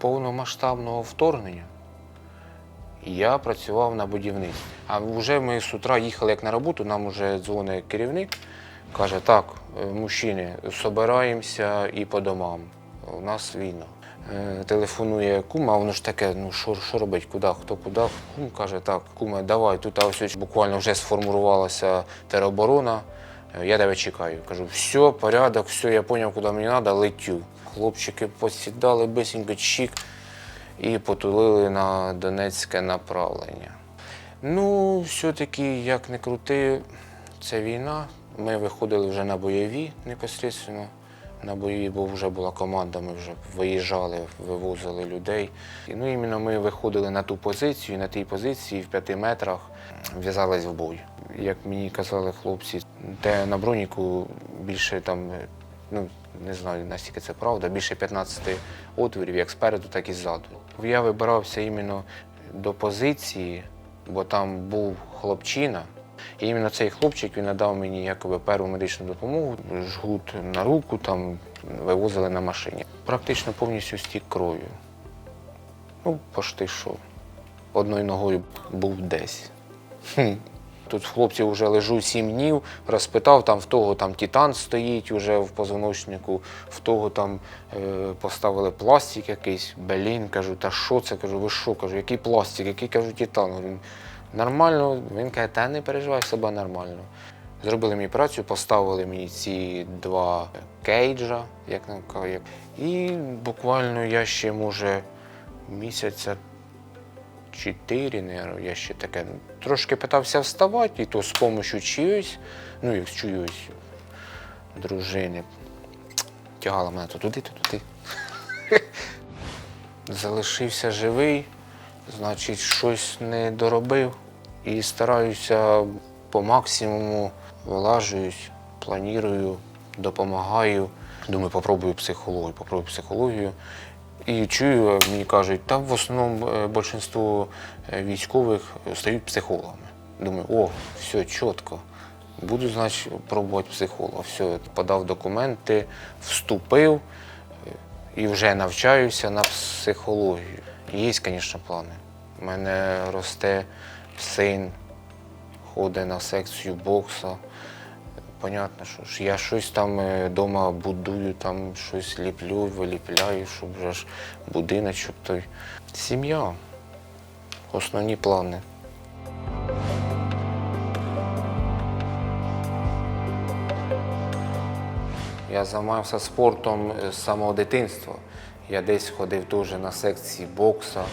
повномасштабного вторгнення я працював на будівництві. А вже ми з утра їхали як на роботу, нам вже дзвонить керівник, каже, так, е, мужчини, збираємося і по домам. У нас війна. Е, Телефонує кума, воно ж таке, ну що, що робить, куди, хто куди. Кум каже, так, куме, давай, тут ось буквально вже сформувалася тероборона. Е, Я тебе чекаю. Кажу, все, порядок, все, я зрозумів, куди мені треба, летю. Хлопчики посідали бисенько чік і потулили на Донецьке направлення. Ну, все-таки, як не крути, це війна. Ми виходили вже на бойові непосередньо. На бойові, бо вже була команда, ми вже виїжджали, вивозили людей. І, Ну, іменно ми виходили на ту позицію, на тій позиції в п'яти метрах в'язались в бой. Як мені казали хлопці, де на броніку більше там, ну не знаю наскільки це правда, більше 15 отворів, як спереду, так і ззаду. Я вибирався іменно до позиції, бо там був хлопчина. І іменно цей хлопчик він надав мені якоби перву медичну допомогу, жгут на руку, там вивозили на машині. Практично повністю стік кров'ю. Ну, пошти що. Одною ногою був десь. Тут хлопці вже лежу сім днів, розпитав, там в того там титан стоїть уже в позвоночнику, в того там е, поставили пластик якийсь, блін, кажу, та що це? Кажу, ви що? Кажу, який пластик, який кажу, титан. Говорю, нормально. Він каже, та не переживай себе нормально. Зробили мені працю, поставили мені ці два кейджа, як нам кажуть. І буквально я ще, може, місяця чотири, наверное, я ще таке. Трошки питався вставати, і то з допомогою чиюсь, ну як чиюсь дружини. Тягала мене то туди, то туди. Залишився живий, значить, щось не доробив. І стараюся по максимуму вилажуюсь, планую, допомагаю. Думаю, попробую психологію, попробую психологію. І чую, мені кажуть, там в основному е, більшість військових стають психологами. Думаю, о, все чітко. Буду, значить, пробувати психолога. Все, подав документи, вступив е, і вже навчаюся на психологію. Є, звісно, плани. У мене росте син, ходить на секцію бокса. Понятно, що ж я щось там вдома будую, там щось ліплю, виліпляю, щоб вже ж будиночок той. Сім'я. Основні плани. Я займався спортом з самого дитинства. Я десь ходив теж на секції бокса.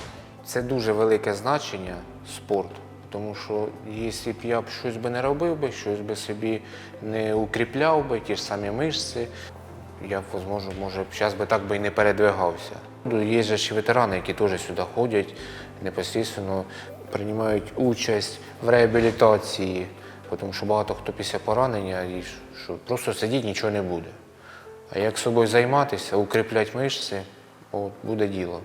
Це дуже велике значення спорт, тому що якщо б я щось би не робив би, щось би собі не укріпляв би, ті ж самі мишці, я б, можливо, може, зараз би так би і не передвигався. Ну, Є же ще ветерани, які теж сюди ходять, непосредственно приймають участь в реабілітації, тому що багато хто після поранення і що просто сидіть нічого не буде. А як собою займатися, укріпляти мишці, от, буде діло.